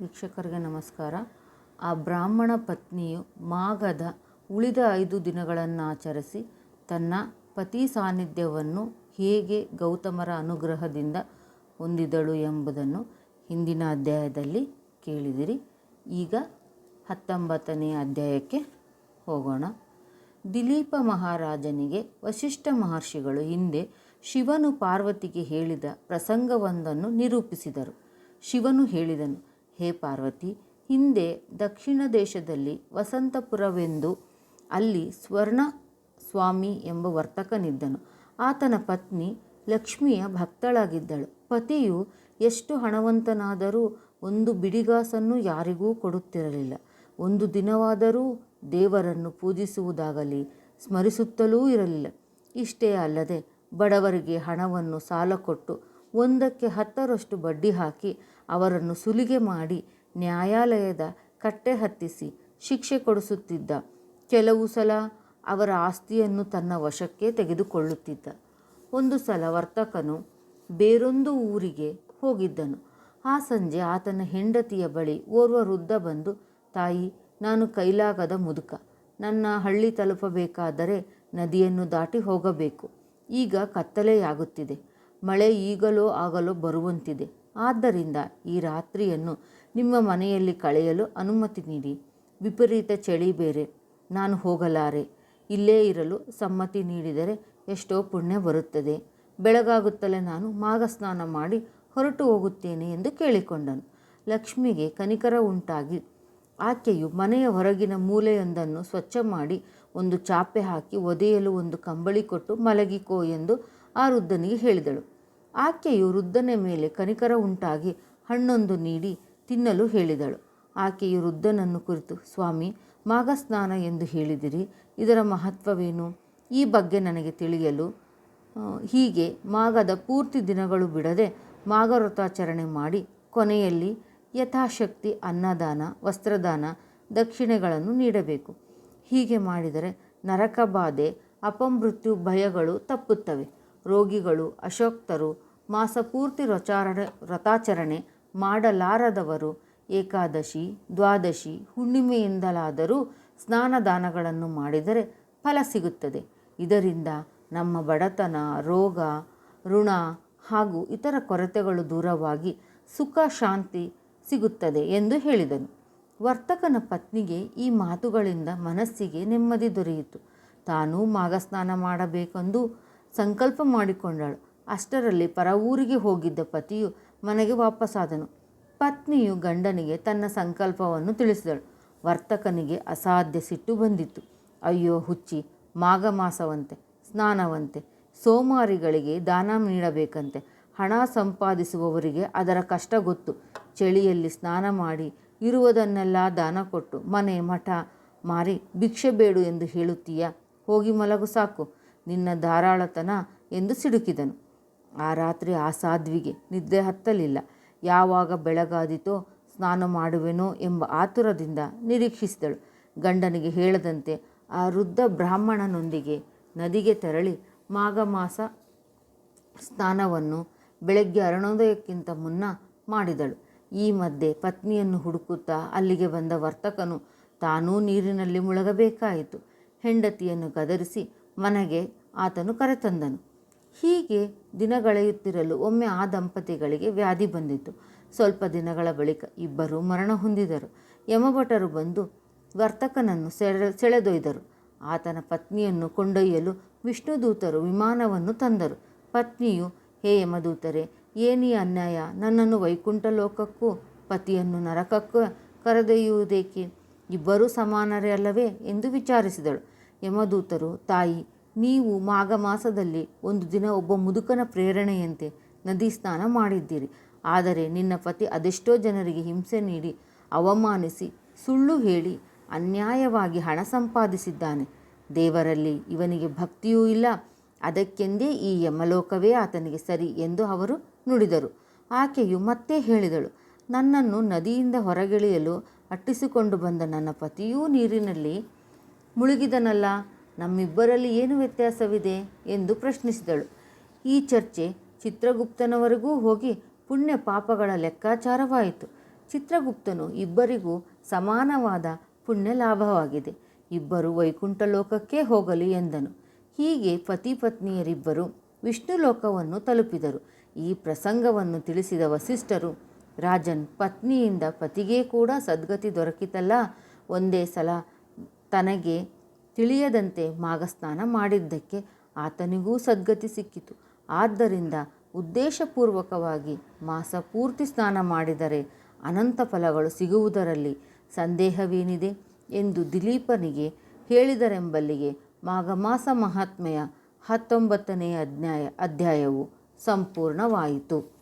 ವೀಕ್ಷಕರಿಗೆ ನಮಸ್ಕಾರ. ಆ ಬ್ರಾಹ್ಮಣ ಪತ್ನಿಯು ಮಾಘದ ಉಳಿದ ಐದು ದಿನಗಳನ್ನು ಆಚರಿಸಿ ತನ್ನ ಪತಿ ಸಾನ್ನಿಧ್ಯವನ್ನು ಹೇಗೆ ಗೌತಮರ ಅನುಗ್ರಹದಿಂದ ಹೊಂದಿದಳು ಎಂಬುದನ್ನು ಹಿಂದಿನ ಅಧ್ಯಾಯದಲ್ಲಿ ಕೇಳಿದಿರಿ. ಈಗ ಹತ್ತೊಂಬತ್ತನೇ ಅಧ್ಯಾಯಕ್ಕೆ ಹೋಗೋಣ. ದಿಲೀಪ ಮಹಾರಾಜನಿಗೆ ವಶಿಷ್ಠ ಮಹರ್ಷಿಗಳು ಹಿಂದೆ ಶಿವನು ಪಾರ್ವತಿಗೆ ಹೇಳಿದ ಪ್ರಸಂಗವೊಂದನ್ನು ನಿರೂಪಿಸಿದರು. ಶಿವನು ಹೇಳಿದನು ಹೇ ಪಾರ್ವತಿ, ಹಿಂದೆ ದಕ್ಷಿಣ ದೇಶದಲ್ಲಿ ವಸಂತಪುರವೆಂದು ಅಲ್ಲಿ ಸ್ವರ್ಣ ಸ್ವಾಮಿ ಎಂಬ ವರ್ತಕನಿದ್ದನು. ಆತನ ಪತ್ನಿ ಲಕ್ಷ್ಮಿಯ ಭಕ್ತಳಾಗಿದ್ದಳು. ಪತಿಯು ಎಷ್ಟು ಹಣವಂತನಾದರೂ ಒಂದು ಬಿಡಿಗಾಸನ್ನು ಯಾರಿಗೂ ಕೊಡುತ್ತಿರಲಿಲ್ಲ. ಒಂದು ದಿನವಾದರೂ ದೇವರನ್ನು ಪೂಜಿಸುವುದಾಗಲಿ ಸ್ಮರಿಸುತ್ತಲೂ ಇರಲಿಲ್ಲ. ಇಷ್ಟೇ ಅಲ್ಲದೆ ಬಡವರಿಗೆ ಹಣವನ್ನು ಸಾಲ ಕೊಟ್ಟು ಒಂದಕ್ಕೆ ಹತ್ತರಷ್ಟು ಬಡ್ಡಿ ಹಾಕಿ ಅವರನ್ನು ಸುಲಿಗೆ ಮಾಡಿ ನ್ಯಾಯಾಲಯದ ಕಟ್ಟೆ ಹತ್ತಿಸಿ ಶಿಕ್ಷೆ ಕೊಡಿಸುತ್ತಿದ್ದ. ಕೆಲವು ಸಲ ಅವರ ಆಸ್ತಿಯನ್ನು ತನ್ನ ವಶಕ್ಕೆ ತೆಗೆದುಕೊಳ್ಳುತ್ತಿದ್ದ. ಒಂದು ಸಲ ವರ್ತಕನು ಬೇರೊಂದು ಊರಿಗೆ ಹೋಗಿದ್ದನು. ಆ ಸಂಜೆ ಆತನ ಹೆಂಡತಿಯ ಬಳಿ ಓರ್ವ ವೃದ್ಧ ಬಂದು, ತಾಯಿ, ನಾನು ಕೈಲಾಗದ ಮುದುಕ. ನನ್ನ ಹಳ್ಳಿ ತಲುಪಬೇಕಾದರೆ ನದಿಯನ್ನು ದಾಟಿ ಹೋಗಬೇಕು. ಈಗ ಕತ್ತಲೆಯಾಗುತ್ತಿದೆ. ಮಳೆ ಈಗಲೋ ಆಗಲೋ ಬರುವಂತಿದೆ. ಆದ್ದರಿಂದ ಈ ರಾತ್ರಿಯನ್ನು ನಿಮ್ಮ ಮನೆಯಲ್ಲಿ ಕಳೆಯಲು ಅನುಮತಿ ನೀಡಿ. ವಿಪರೀತ ಚಳಿ ಬೇರೆ. ನಾನು ಹೋಗಲಾರೆ. ಇಲ್ಲೇ ಇರಲು ಸಮ್ಮತಿ ನೀಡಿದರೆ ಎಷ್ಟೋ ಪುಣ್ಯ ಬರುತ್ತದೆ. ಬೆಳಗಾಗುತ್ತಲೇ ನಾನು ಮಾಘ ಸ್ನಾನ ಮಾಡಿ ಹೊರಟು ಹೋಗುತ್ತೇನೆ ಎಂದು ಕೇಳಿಕೊಂಡನು. ಲಕ್ಷ್ಮಿಗೆ ಕನಿಕರ ಉಂಟಾಗಿ ಆಕೆಯು ಮನೆಯ ಹೊರಗಿನ ಮೂಲೆಯೊಂದನ್ನು ಸ್ವಚ್ಛ ಮಾಡಿ ಒಂದು ಚಾಪೆ ಹಾಕಿ ಒದೆಯಲು ಒಂದು ಕಂಬಳಿ ಕೊಟ್ಟು ಮಲಗಿಕೋ ಎಂದು ಆ ವೃದ್ಧನಿಗೆ ಹೇಳಿದಳು. ಆಕೆಯು ವೃದ್ಧನ ಮೇಲೆ ಕನಿಕರ ಉಂಟಾಗಿ ಹಣ್ಣೊಂದು ನೀಡಿ ತಿನ್ನಲು ಹೇಳಿದಳು. ಆಕೆಯು ವೃದ್ಧನನ್ನು ಕುರಿತು, ಸ್ವಾಮಿ ಮಾಘಸ್ನಾನ ಎಂದು ಹೇಳಿದಿರಿ. ಇದರ ಮಹತ್ವವೇನು? ಈ ಬಗ್ಗೆ ನನಗೆ ತಿಳಿಯಲು ಹೀಗೆ ಮಾಘದ ಪೂರ್ತಿ ದಿನಗಳು ಬಿಡದೆ ಮಾಘವ್ರತಾಚರಣೆ ಮಾಡಿ ಕೊನೆಯಲ್ಲಿ ಯಥಾಶಕ್ತಿ, ಅನ್ನದಾನ, ವಸ್ತ್ರದಾನ, ದಕ್ಷಿಣೆಗಳನ್ನು ನೀಡಬೇಕು. ಹೀಗೆ ಮಾಡಿದರೆ ನರಕಬಾಧೆ ಅಪಮೃತ್ಯು, ಭಯಗಳು ತಪ್ಪುತ್ತವೆ. ರೋಗಿಗಳು, ಅಶೋಕ್ತರು, ಮಾಸಪೂರ್ತಿ ರಚಾರಣೆ ವ್ರತಾಚರಣೆ ಮಾಡಲಾರದವರು, ಏಕಾದಶಿ, ದ್ವಾದಶಿ, ಹುಣ್ಣಿಮೆಯಿಂದಲಾದರೂ ಸ್ನಾನದಾನಗಳನ್ನು ಮಾಡಿದರೆ ಫಲ ಸಿಗುತ್ತದೆ. ಇದರಿಂದ ನಮ್ಮ ಬಡತನ, ರೋಗ, ಋಣ ಹಾಗೂ ಇತರ ಕೊರತೆಗಳು ದೂರವಾಗಿ ಸುಖ, ಶಾಂತಿ ಸಿಗುತ್ತದೆ ಎಂದು ಹೇಳಿದನು. ವರ್ತಕನ ಪತ್ನಿಗೆ ಈ ಮಾತುಗಳಿಂದ ಮನಸ್ಸಿಗೆ ನೆಮ್ಮದಿ ದೊರೆಯಿತು. ತಾನೂ ಮಾಘಸ್ನಾನ ಮಾಡಬೇಕೆಂದು ಸಂಕಲ್ಪ ಮಾಡಿಕೊಂಡಳು. ಅಷ್ಟರಲ್ಲಿ ಪರ ಊರಿಗೆ ಹೋಗಿದ್ದ ಪತಿಯು ಮನೆಗೆ ವಾಪಸ್ಸಾದನು ಪತ್ನಿಯು ಗಂಡನಿಗೆ ತನ್ನ ಸಂಕಲ್ಪವನ್ನು ತಿಳಿಸಿದಳು. ವರ್ತಕನಿಗೆ ಅಸಾಧ್ಯ ಸಿಟ್ಟು ಬಂದಿತ್ತು. ಅಯ್ಯೋ ಹುಚ್ಚಿ ಮಾಘ ಮಾಸವಂತೆ ಸ್ನಾನವಂತೆ, ಸೋಮಾರಿಗಳಿಗೆ ದಾನ ನೀಡಬೇಕಂತೆ, ಹಣ ಸಂಪಾದಿಸುವವರಿಗೆ ಅದರ ಕಷ್ಟ ಗೊತ್ತು. ಚಳಿಯಲ್ಲಿ ಸ್ನಾನ ಮಾಡಿ ಇರುವುದನ್ನೆಲ್ಲ ದಾನ ಕೊಟ್ಟು ಮನೆ ಮಠ ಮಾರಿ ಭಿಕ್ಷೆ ಬೇಡು ಎಂದು ಹೇಳುತ್ತೀಯ? ಹೋಗಿ ಮಲಗು ಸಾಕು. ನಿನ್ನ ಧಾರಾಳತನ ಎಂದು ಸಿಡುಕಿದನು. ಆ ರಾತ್ರಿ ಆ ಸಾಧ್ವಿಗೆ ನಿದ್ದೆ ಹತ್ತಲಿಲ್ಲ. ಯಾವಾಗ ಬೆಳಗಾದಿತೋ ಸ್ನಾನ ಮಾಡುವೆನೋ ಎಂಬ ಆತುರದಿಂದ ನಿರೀಕ್ಷಿಸಿದಳು. ಗಂಡನಿಗೆ ಹೇಳದಂತೆ ಆ ವೃದ್ಧ ಬ್ರಾಹ್ಮಣನೊಂದಿಗೆ ನದಿಗೆ ತೆರಳಿ ಮಾಘ ಮಾಸ ಸ್ನಾನವನ್ನು ಬೆಳಗ್ಗೆ ಅರುಣೋದಯಕ್ಕಿಂತ ಮುನ್ನ ಮಾಡಿದಳು. ಈ ಮಧ್ಯೆ ಪತ್ನಿಯನ್ನು ಹುಡುಕುತ್ತಾ ಅಲ್ಲಿಗೆ ಬಂದ ವರ್ತಕನು ತಾನೂ ನೀರಿನಲ್ಲಿ ಮುಳುಗಬೇಕಾಯಿತು. ಹೆಂಡತಿಯನ್ನು ಗದರಿಸಿ ಮನೆಗೆ ಆತನು ಕರೆತಂದನು. ಹೀಗೆ ದಿನಗಳೆಯುತ್ತಿರಲು ಒಮ್ಮೆ ಆ ದಂಪತಿಗಳಿಗೆ ವ್ಯಾಧಿ ಬಂದಿತು ಸ್ವಲ್ಪ ದಿನಗಳ ಬಳಿಕ ಇಬ್ಬರು ಮರಣ ಹೊಂದಿದರು. ಯಮಭಟರು ಬಂದು ವರ್ತಕನನ್ನು ಸೆಳೆ, ಸೆಳೆದೊಯ್ದರು. ಆತನ ಪತ್ನಿಯನ್ನು ಕೊಂಡೊಯ್ಯಲು ವಿಷ್ಣುದೂತರು ವಿಮಾನವನ್ನು ತಂದರು. ಪತ್ನಿಯು, ಹೇ ಯಮದೂತರೆ ಏನೀ ಅನ್ಯಾಯ? ನನ್ನನ್ನು ವೈಕುಂಠ ಲೋಕಕ್ಕೂ, ಪತಿಯನ್ನು ನರಕಕ್ಕೂ ಕರೆದೊಯ್ಯುವುದೇಕೆ? ಇಬ್ಬರೂ ಸಮಾನರೇ ಅಲ್ಲವೇ? ಎಂದು ವಿಚಾರಿಸಿದಳು. ಯಮದೂತರು, ತಾಯಿ, ನೀವು ಮಾಘ ಮಾಸದಲ್ಲಿ ಒಂದು ದಿನ ಒಬ್ಬ ಮುದುಕನ ಪ್ರೇರಣೆಯಂತೆ ನದಿ ಸ್ನಾನ ಮಾಡಿದ್ದೀರಿ. ಆದರೆ ನಿನ್ನ ಪತಿ ಅದೆಷ್ಟೋ ಜನರಿಗೆ ಹಿಂಸೆ ನೀಡಿ, ಅವಮಾನಿಸಿ, ಸುಳ್ಳು ಹೇಳಿ, ಅನ್ಯಾಯವಾಗಿ ಹಣ ಸಂಪಾದಿಸಿದ್ದಾನೆ. ದೇವರಲ್ಲಿ ಇವನಿಗೆ ಭಕ್ತಿಯೂ ಇಲ್ಲ. ಅದಕ್ಕೆಂದೇ ಈ ಯಮಲೋಕವೇ ಆತನಿಗೆ ಸರಿ ಎಂದು ಅವರು ನುಡಿದರು. ಆಕೆಯು ಮತ್ತೆ ಹೇಳಿದಳು, ನನ್ನನ್ನು ನದಿಯಿಂದ ಹೊರಗೆಳೆಯಲು ಅಟ್ಟಿಸಿಕೊಂಡು ಬಂದ ನನ್ನ ಪತಿಯೂ ನೀರಿನಲ್ಲಿ ಮುಳುಗಿದನಲ್ಲ, ನಮ್ಮಿಬ್ಬರಲ್ಲಿ ಏನು ವ್ಯತ್ಯಾಸವಿದೆ ಎಂದು ಪ್ರಶ್ನಿಸಿದಳು. ಈ ಚರ್ಚೆ ಚಿತ್ರಗುಪ್ತನವರೆಗೂ ಹೋಗಿ ಪುಣ್ಯ ಪಾಪಗಳ ಲೆಕ್ಕಾಚಾರವಾಯಿತು. ಚಿತ್ರಗುಪ್ತನು ಇಬ್ಬರಿಗೂ ಸಮಾನವಾದ ಪುಣ್ಯ ಲಾಭವಾಗಿದೆ. ಇಬ್ಬರು ವೈಕುಂಠ ಲೋಕಕ್ಕೆ ಹೋಗಲಿ ಎಂದನು. ಹೀಗೆ ಪತಿ ಪತ್ನಿಯರಿಬ್ಬರು ವಿಷ್ಣು ಲೋಕವನ್ನು ತಲುಪಿದರು. ಈ ಪ್ರಸಂಗವನ್ನು ತಿಳಿಸಿದ ವಸಿಷ್ಠರು, ರಾಜನ್ ಪತ್ನಿಯಿಂದ ಪತಿಗೆ ಕೂಡ ಸದ್ಗತಿ ದೊರಕಿತಲ್ಲ, ಒಂದೇ ಸಲ ತನಗೆ ತಿಳಿಯದಂತೆ ಮಾಗಸ್ನಾನ ಮಾಡಿದ್ದಕ್ಕೆ ಆತನಿಗೂ ಸದ್ಗತಿ ಸಿಕ್ಕಿತು. ಆದ್ದರಿಂದ ಉದ್ದೇಶಪೂರ್ವಕವಾಗಿ ಮಾಸ ಪೂರ್ತಿ ಸ್ನಾನ ಮಾಡಿದರೆ ಅನಂತ ಫಲಗಳು ಸಿಗುವುದರಲ್ಲಿ ಸಂದೇಹವೇನಿದೆ ಎಂದು ದಿಲೀಪನಿಗೆ ಹೇಳಿದರೆಂಬಲ್ಲಿಗೆ ಮಾಘಮಾಸ ಮಹಾತ್ಮೆಯ ಹತ್ತೊಂಬತ್ತನೆಯ ಅಧ್ಯಾಯ ಅಧ್ಯಾಯವು ಸಂಪೂರ್ಣವಾಯಿತು.